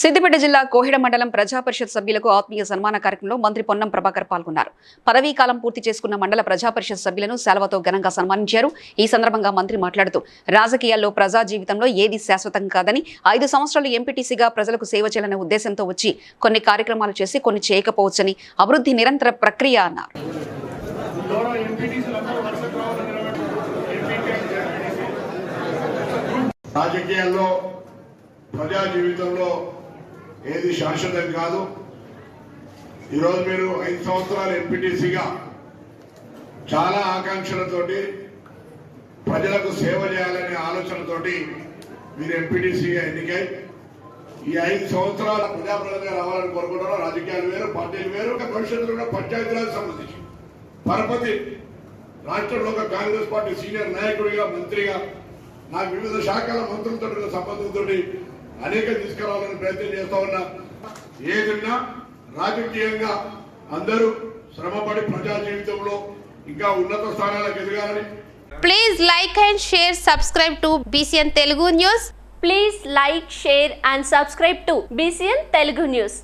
సిద్దిపేట జిల్లా కోహిడ మండలం ప్రజా పరిషత్ సభ్యులకు ఆత్మీయ సన్మాన కార్యక్రమంలో మంత్రి పొన్నం ప్రభాకర్ పాల్గొన్నారు. పదవీ కాలం పూర్తి చేసుకున్న మండల ప్రజా పరిషత్ సభ్యులను సెలవుతో ఘనంగా సన్మానించారు. ఈ సందర్భంగా మంత్రి మాట్లాడుతూ రాజకీయాల్లో ప్రజా జీవితంలో ఏది శాశ్వతం కాదని ఐదు సంవత్సరాలు ఎంపీటీసీగా ప్రజలకు సేవ చేయాలనే ఉద్దేశంతో వచ్చి కొన్ని కార్యక్రమాలు చేసి కొన్ని చేయకపోవచ్చని అభివృద్ధి నిరంతర ప్రక్రియ అన్నారు. రాజకీయాల్లో ప్రజా జీవితంలో ఏది శాశ్వతం కాదు. ఈరోజు మీరు ఐదు సంవత్సరాలు ఎంపీటీసీగా చాలా ఆకాంక్షలతోటి ప్రజలకు సేవ చేయాలనే ఆలోచనతోటి మీరు ఎంపీటీసీగా ఎన్నికై ఈ ఐదు సంవత్సరాల ప్రజాప్రతినిధిగా రావాలని కోరుకుంటున్నారు రాజకీయాలు వేరు పార్టీలు వేరు ఒక భవిష్యత్తులో కూడా పంచాయతీరాజ్ సంబంధించి. పరపతి రాష్ట్రంలో ఒక కాంగ్రెస్ పార్టీ సీనియర్ నాయకుడిగా మంత్రిగా నాకు వివిధ శాఖల మంత్రులతో సంబంధంతో అనేక తీసుకురావాలని ప్రయత్నం చేస్తా ఉన్నా ఏదన్నా రాజకీయంగా అందరూ శ్రమపడి ప్రజా జీవితంలో ఇంకా ఉన్నత స్థానాలకు ఎదగాలని Please like and share, subscribe to BCN Telugu News. Please like, share and subscribe to BCN Telugu News.